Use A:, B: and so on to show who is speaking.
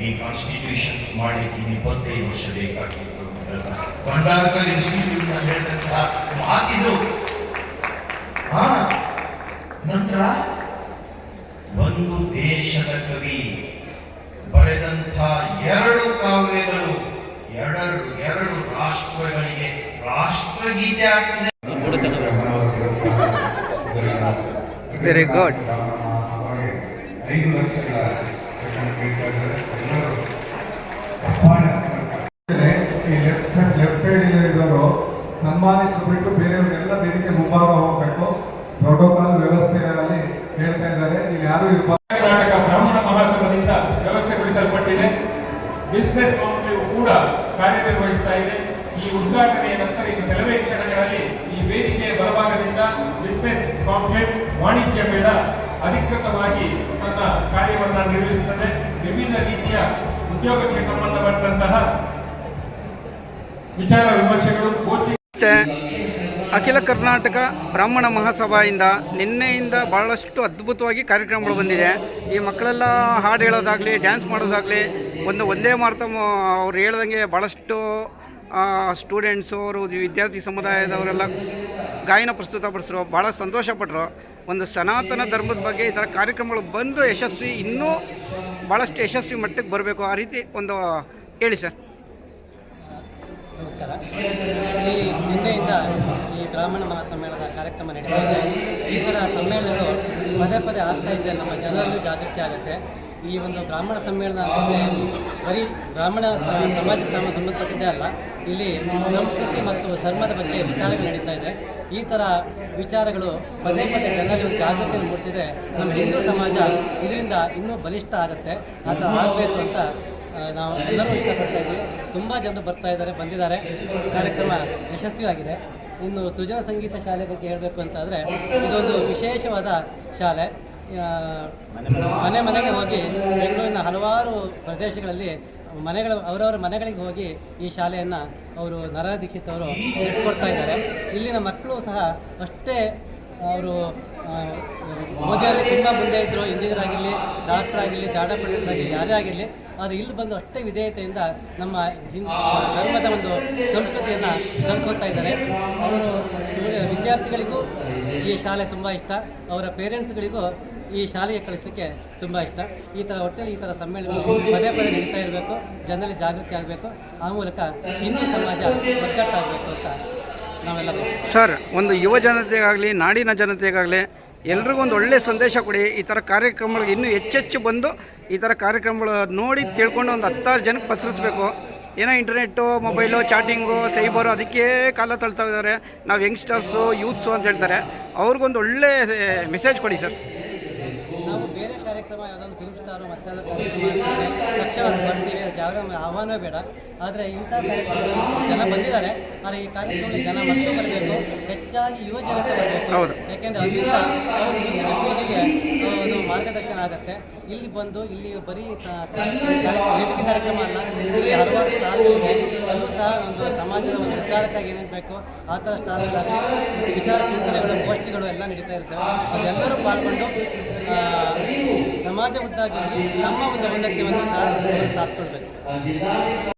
A: ಈ ಕಾನ್ಸ್ಟಿಟ್ಯೂಷನ್ ಮಾಡಲಿಕ್ಕೆ ಇಪ್ಪತ್ತೈದು ವರ್ಷ ಬೇಕಾಗಿತ್ತು ಭಂಡಾರಕರ್ ಇನ್ಸ್ಟಿಟ್ಯೂಟ್ ಹೇಳಿದಂತಹ ಮಾತಿದು ಹಾ. ನಂತರ ಒಂದು ದೇಶದ ಕವಿ ಬರೆದಂಥ ಎರಡು ಕಾವ್ಯಗಳು ಎರಡು ಎರಡು ರಾಷ್ಟ್ರಗಳಿಗೆ ರಾಷ್ಟ್ರಗೀತೆ ಆಗ್ತಿದೆ.
B: ವೆರಿ ಗುಡ್
C: ಐದು ವರ್ಷಗಳ ಈ ಲೆಫ್ಟ್ ಲೆಫ್ಟ್ ಸೈಡ್ ಇರೋರು ಸನ್ಮಾನಿತರು ಬಿಟ್ಟು ಬೇರೆಯವರೆಲ್ಲ ವೇದಿಕೆ ಮುಂಭಾಗ ಹೋಗಬೇಕು. ಪ್ರೋಟೋಕಾಲ್ ವ್ಯವಸ್ಥೆಗಳಲ್ಲಿ ಹೇಳ್ತಾ ಇದ್ದಾರೆ. ಇಲ್ಲಿ ಯಾರು
D: ಕರ್ನಾಟಕ ಬ್ರಾಹ್ಮಣ ಮಹಾಸಭದಿಂದ ವ್ಯವಸ್ಥೆಗೊಳಿಸಲ್ಪಟ್ಟಿದೆ ಬಿಸ್ನೆಸ್ ಕಾಂಕ್ಲೇವ್ ಕೂಡ ಕಾರ್ಯನಿರ್ವಹಿಸ್ತಾ ಇದೆ. ಈ ಉದ್ಘಾಟನೆಯ ನಂತರ ಇನ್ನು ಕೆಲವೇ ಕ್ಷಣಗಳಲ್ಲಿ ಈ ವೇದಿಕೆಯ ಬಲಭಾಗದಿಂದ ಬಿಸ್ನೆಸ್ ಕಾಂಕ್ಲೇವ್ ವಾಣಿಜ್ಯ ಮೇಳ ಅಧಿಕೃತವಾಗಿ ತನ್ನ ಕಾರ್ಯವನ್ನು ನಿರ್ವಹಿಸುತ್ತದೆ. ವಿವಿಧ ರೀತಿಯ ಉದ್ಯೋಗಕ್ಕೆ ಸಂಬಂಧಪಟ್ಟಂತಹ ವಿಚಾರ ವಿಮರ್ಶೆಗಳು, ಗೋಷ್ಠಿ
B: ಅಖಿಲ ಕರ್ನಾಟಕ ಬ್ರಾಹ್ಮಣ ಮಹಾಸಭಾಯಿಂದ ನಿನ್ನೆಯಿಂದ ಭಾಳಷ್ಟು ಅದ್ಭುತವಾಗಿ ಕಾರ್ಯಕ್ರಮಗಳು ಬಂದಿದೆ. ಈ ಮಕ್ಕಳೆಲ್ಲ ಹಾಡು ಹೇಳೋದಾಗಲಿ ಡ್ಯಾನ್ಸ್ ಮಾಡೋದಾಗಲಿ, ಒಂದು ಒಂದೇ ಮಾರ್ತ ಅವ್ರು ಹೇಳ್ದಂಗೆ ಭಾಳಷ್ಟು ಸ್ಟೂಡೆಂಟ್ಸು ಅವರು ವಿದ್ಯಾರ್ಥಿ ಸಮುದಾಯದವರೆಲ್ಲ ಗಾಯನ ಪ್ರಸ್ತುತಪಡಿಸಿದ್ರು ಭಾಳ ಸಂತೋಷಪಟ್ಟರು ಒಂದು ಸನಾತನ ಧರ್ಮದ ಬಗ್ಗೆ ಈ ಥರ ಕಾರ್ಯಕ್ರಮಗಳು ಬಂದು ಯಶಸ್ವಿ, ಇನ್ನೂ ಭಾಳಷ್ಟು ಯಶಸ್ವಿ ಮಟ್ಟಕ್ಕೆ ಬರಬೇಕು. ಆ ರೀತಿ ಒಂದು ಹೇಳಿ ಸರ್.
E: ನಮಸ್ಕಾರ. ಈ ನಿನ್ನೆಯಿಂದ ಈ ಬ್ರಾಹ್ಮಣ ಮಹಾಸಮ್ಮೇಳನದ ಕಾರ್ಯಕ್ರಮ ನಡೀತಾ ಇದೆ. ಈ ಥರ ಸಮ್ಮೇಳನಗಳು ಪದೇ ಪದೇ ಆಗ್ತಾ ಇದೆ ನಮ್ಮ ಜನರಲ್ಲೂ ಜಾಗೃತಿ ಆಗುತ್ತೆ. ಈ ಒಂದು ಬ್ರಾಹ್ಮಣ ಸಮ್ಮೇಳನ ಬರೀ ಬ್ರಾಹ್ಮಣ ಸಮಾಜ ಸಮಾಜಕ್ಕೆ ಸಮ, ಸಂಬಂಧಪಟ್ಟಿದ್ದೇ ಅಲ್ಲ, ಇಲ್ಲಿ ಸಂಸ್ಕೃತಿ ಮತ್ತು ಧರ್ಮದ ಬಗ್ಗೆ ವಿಚಾರಗಳು ನಡೀತಾ ಇದೆ. ಈ ಥರ ವಿಚಾರಗಳು ಪದೇ ಪದೇ ಜನರಲ್ಲಿ ಒಂದು ಜಾಗೃತಿಯನ್ನು ಮೂಡಿಸಿದರೆ ನಮ್ಮ ಹಿಂದೂ ಸಮಾಜ ಇದರಿಂದ ಇನ್ನೂ ಬಲಿಷ್ಠ ಆಗುತ್ತೆ. ಆ ಆಗಬೇಕು ಅಂತ ನಾವು ಎಲ್ಲರೂ ಇಷ್ಟಪಡ್ತಾ ಇದ್ದೀವಿ. ತುಂಬ ಜನರು ಬರ್ತಾ ಇದ್ದಾರೆ, ಬಂದಿದ್ದಾರೆ. ಕಾರ್ಯಕ್ರಮ ಯಶಸ್ವಿಯಾಗಿದೆ. ಇನ್ನು ಸೃಜನ ಸಂಗೀತ ಶಾಲೆ ಬಗ್ಗೆ ಹೇಳಬೇಕು ಅಂತಾದರೆ ಇದೊಂದು ವಿಶೇಷವಾದ ಶಾಲೆ. ಮನೆ ಮನೆಗೆ ಹೋಗಿ ಬೆಂಗಳೂರಿನ ಹಲವಾರು ಪ್ರದೇಶಗಳಲ್ಲಿ ಮನೆಗಳ ಅವರವರ ಮನೆಗಳಿಗೆ ಹೋಗಿ ಈ ಶಾಲೆಯನ್ನು ಅವರು ನರ ದೀಕ್ಷಿತ್ ಅವರು ನಡೆಸ್ಕೊಡ್ತಾ ಇದ್ದಾರೆ. ಇಲ್ಲಿನ ಮಕ್ಕಳು ಸಹ ಅಷ್ಟೇ ಅವರು ಓದಿಯಲ್ಲಿ ತುಂಬ ಮುಂದೆ ಇದ್ದರು ಇಂಜಿನಿಯರ್ ಆಗಿರಲಿ ಡಾಕ್ಟರ್ ಆಗಿರಲಿ ಚಾರ್ಟ ಪಂಡಿಟ್ಸ್ ಆಗಿರಲಿ, ಯಾರೇ ಆಗಿರಲಿ, ಆದರೆ ಇಲ್ಲಿ ಬಂದು ಅಷ್ಟೇ ವಿಧೇಯತೆಯಿಂದ ನಮ್ಮ ಧರ್ಮದ ಒಂದು ಸಂಸ್ಕೃತಿಯನ್ನು ಕಲ್ತ್ಕೊಳ್ತಾ ಇದ್ದಾರೆ. ಅವರು ವಿದ್ಯಾರ್ಥಿಗಳಿಗೂ ಈ ಶಾಲೆ ತುಂಬ ಇಷ್ಟ. ಅವರ ಪೇರೆಂಟ್ಸ್ಗಳಿಗೂ ಈ ಶಾಲೆಗೆ ಕಳಿಸ್ಲಿಕ್ಕೆ ತುಂಬ ಇಷ್ಟ. ಈ ಥರ ಒಟ್ಟಲ್ಲಿ ಈ ಥರ ಸಮ್ಮೇಳನ ಪದೇ ಪದೇ ನಡೀತಾ ಇರಬೇಕು, ಜನರಲ್ಲಿ ಜಾಗೃತಿ ಆಗಬೇಕು, ಆ ಮೂಲಕ ಹಿಂದೂ ಸಮಾಜ ಒಗ್ಗಟ್ಟಾಗಬೇಕು ಅಂತ ನಾವೆಲ್ಲ
B: ಸರ್, ಒಂದು ಯುವ ಜನತೆಗಾಗಲಿ, ನಾಡಿನ ಜನತೆಗಾಗಲಿ, ಎಲ್ರಿಗೂ ಒಂದು ಒಳ್ಳೆಯ ಸಂದೇಶ ಕೊಡಿ. ಈ ಥರ ಕಾರ್ಯಕ್ರಮಗಳಿಗೆ ಇನ್ನೂ ಹೆಚ್ಚೆಚ್ಚು ಬಂದು ಈ ಥರ ಕಾರ್ಯಕ್ರಮಗಳು ನೋಡಿ ತಿಳ್ಕೊಂಡು ಒಂದು ಹತ್ತಾರು ಜನಕ್ಕೆ ಪಸರಿಸ್ಬೇಕು. ಏನೋ ಇಂಟರ್ನೆಟ್ಟು, ಮೊಬೈಲು, ಚಾಟಿಂಗು, ಸೈಬರು ಅದಕ್ಕೆ ಕಾಲ ತಳ್ತಾ ಇದ್ದಾರೆ. ನಾವು ಯಂಗ್ಸ್ಟರ್ಸು, ಯೂತ್ಸು ಅಂತ ಹೇಳ್ತಾರೆ. ಅವ್ರಿಗೊಂದು ಒಳ್ಳೆ ಮೆಸೇಜ್ ಕೊಡಿ ಸರ್.
E: ಬೇರೆ ಕಾರ್ಯಕ್ರಮ ಯಾವುದೊಂದು ಫಿಲ್ಮ್ ಸ್ಟಾರು ಮತ್ತೆಲ್ಲ ಕಾರ್ಯಕ್ರಮ ತಕ್ಷಣ ಬರ್ತೀವಿ ಅದಕ್ಕೆ ಯಾವುದೇ ಆಹ್ವಾನವೇ ಬೇಡ. ಆದರೆ ಇಂಥ ಕಾರ್ಯಕ್ರಮ ಜನ ಬಂದಿದ್ದಾರೆ. ಆದರೆ ಈ ಕಾರ್ಯಕ್ರಮದಲ್ಲಿ ಜನ ಮತ್ತೆ ಬರಬೇಕು ಹೆಚ್ಚಾಗಿ ಯುವ ಜನತೆ ಬರಬೇಕು. ಯಾಕೆಂದರೆ ಅದರಿಂದ ಅವರು ಮುಂದಿನ ಪೀಳಿಗೆಗೆ ಒಂದು ಮಾರ್ಗದರ್ಶನ ಆಗುತ್ತೆ. ಇಲ್ಲಿ ಬಂದು ಇಲ್ಲಿ ಬರೀ ಕಾರ್ಯಕ್ರಮ ವೇದಿಕೆ ಕಾರ್ಯಕ್ರಮ ಅಲ್ಲ ಇಲ್ಲಿ ಹಲವಾರು ಸ್ಟಾರ್ಗಳಿದೆ ಅದು ಸಹ ಒಂದು ಸಮಾಜದ ಒಂದು ಉದ್ಧಾರಕ್ಕಾಗಿ ಏನೇನು ಬೇಕು ಆ ಥರ ಸ್ಟಾರ್ಗಳಾಗಲಿ ವಿಚಾರ ಚಿಂತನೆಗಳು, ಗೋಷ್ಠಿಗಳು ಎಲ್ಲ ನಡೀತಾ ಇರ್ತವೆ. ಅದೆಲ್ಲರೂ ಪಾಲ್ಗೊಂಡು ಸಮಾಜ ಉದ್ದಾರ ನಮ್ಮ ಒಂದು ಉನ್ನತಿಯನ್ನು ಸಾಧಿಸ್ಕೊಳ್ಬೇಕು